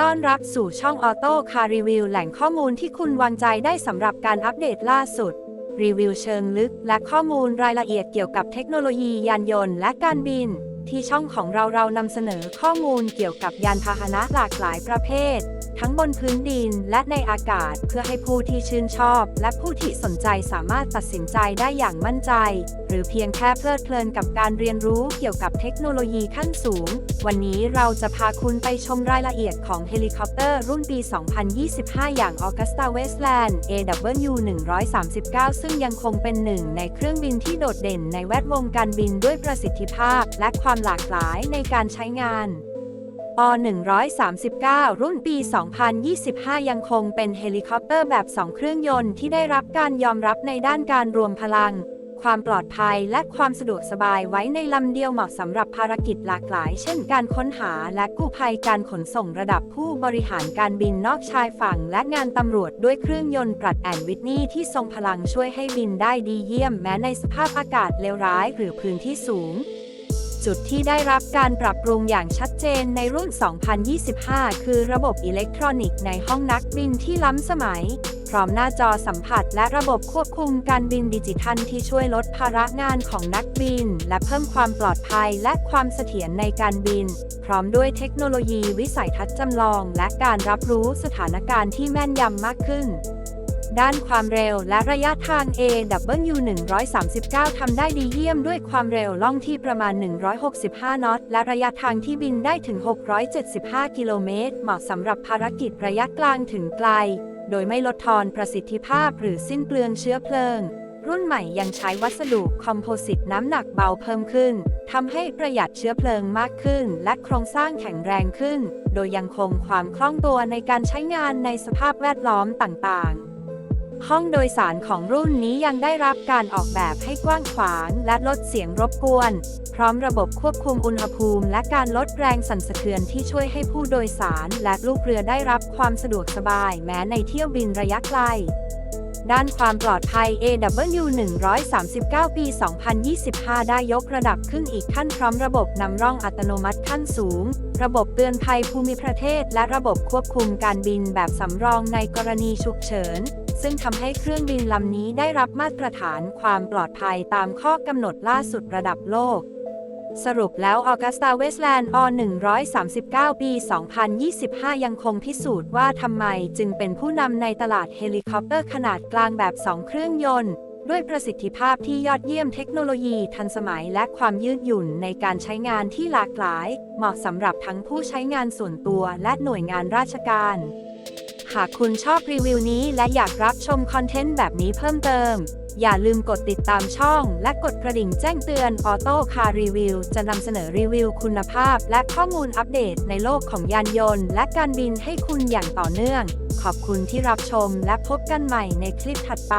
ต้อนรับสู่ช่องออโต้คารีวิวแหล่งข้อมูลที่คุณวางใจได้สำหรับการอัปเดตล่าสุด รีวิวเชิงลึก และข้อมูลรายละเอียดเกี่ยวกับเทคโนโลยียานยนต์และการบิน ที่ช่องของเราเรานำเสนอข้อมูลเกี่ยวกับยานพาหนะหลากหลายประเภท ทั้งบนพื้นดินและในอากาศเพื่อให้ผู้ที่ชื่นชอบ และผู้ที่สนใจสามารถตัดสินใจได้อย่างมั่นใจ หรือเพียงแค่เพลิดเพลินกับการเรียนรู้เกี่ยวกับเทคโนโลยีขั้นสูง วันนี้เราจะพาคุณไปชมรายละเอียดของเฮลิคอปเตอร์รุ่นปี 2025 อย่าง Augusta Westland AW 139 ซึ่งยังคงเป็นหนึ่งในเครื่องบินที่โดดเด่นในแวดวงการบินด้วยประสิทธิภาพ และความหลากหลายในการใช้งาน อ 139 รุ่นปี 2025 ยังคงเป็นเฮลิคอปเตอร์แบบ 2 เครื่องยนต์ที่ได้รับการยอมรับในด้านการรวมพลัง ความปลอดภัยและความสะดวกสบายไว้ในลำเดียวเหมาะสำหรับภารกิจหลากหลาย เช่นการค้นหาและกู้ภัยการขนส่งระดับผู้บริหารการบินนอกชายฝั่ง และงานตำรวจด้วยเครื่องยนต์ปรัดแอนวิทนีที่ทรงพลังช่วยให้บินได้ดีเยี่ยมแม้ในสภาพอากาศเลวร้ายหรือพื้นที่สูง จุดที่ได้รับการปรับปรุงอย่างชัดเจนในรุ่น 2025 คือระบบอิเล็กทรอนิกส์ในห้องนักบินที่ล้ำสมัย พร้อมหน้าจอสัมผัสและระบบควบคุมการบินดิจิทัลที่ช่วยลดภาระงานของนักบิน และเพิ่มความปลอดภัยและความเสถียรในการบิน พร้อมด้วยเทคโนโลยีวิสัยทัศน์จำลอง และการรับรู้สถานการณ์ที่แม่นยำมากขึ้น ด้านความเร็วและระยะทาง AW 139 ทำได้ดีเยี่ยมด้วยความเร็วล่องที่ประมาณ 165 นอต และระยะทางที่บินได้ถึง 675 กิโลเมตร เหมาะสำหรับภารกิจระยะกลางถึงไกล โดยไม่ลดทอนประสิทธิภาพหรือสิ้นเปลืองเชื้อเพลิง รุ่นใหม่ยังใช้วัสดุคอมโพสิตน้ำหนักเบาเพิ่มขึ้นทำให้ประหยัดเชื้อเพลิงมากขึ้น และโครงสร้างแข็งแรงขึ้น โดยยังคงความคล่องตัวในการใช้งานในสภาพแวดล้อมต่างๆ ห้องโดยสารของรุ่นนี้ยังได้รับการออกแบบให้กว้างขวางและลดเสียงรบกวน พร้อมระบบควบคุมอุณหภูมิ และการลดแรงสั่นสะเทือนที่ช่วยให้ผู้โดยสารและลูกเรือได้รับความสะดวกสบายแม้ในเที่ยวบินระยะไกลด้านความปลอดภัย AW 139 ปี 2025 ได้ยกระดับขึ้นอีกขั้นพร้อมระบบนำร่องอัตโนมัติขั้นสูง ระบบเตือนภัยภูมิประเทศ และระบบควบคุมการบินแบบสำรองในกรณีฉุกเฉิน ซึ่งทำให้เครื่องบินลำนี้ได้รับมาตรฐานความปลอดภัยตามข้อกำหนดล่าสุดระดับโลก สรุปแล้ว Augusta Westland O 139 ปี 2025 ยังคงพิสูจน์ว่าทำไมจึงเป็นผู้นำในตลาดเฮลิคอปเตอร์ขนาดกลางแบบ 2 เครื่องยนต์ ด้วยประสิทธิภาพที่ยอดเยี่ยมเทคโนโลยีทันสมัยและความยืดหยุ่นในการใช้งานที่หลากหลาย เหมาะสำหรับทั้งผู้ใช้งานส่วนตัวและหน่วยงานราชการ หากคุณชอบรีวิวนี้และอยากรับชมคอนเทนต์แบบนี้เพิ่มเติม อย่าลืมกดติดตามช่อง และกดกระดิ่งแจ้งเตือนออโต้คารีวิวจะนำเสนอรีวิวคุณภาพ และข้อมูลอัปเดตในโลกของยานยนต์ และการบินให้คุณอย่างต่อเนื่อง ขอบคุณที่รับชมและพบกันใหม่ในคลิปถัดไป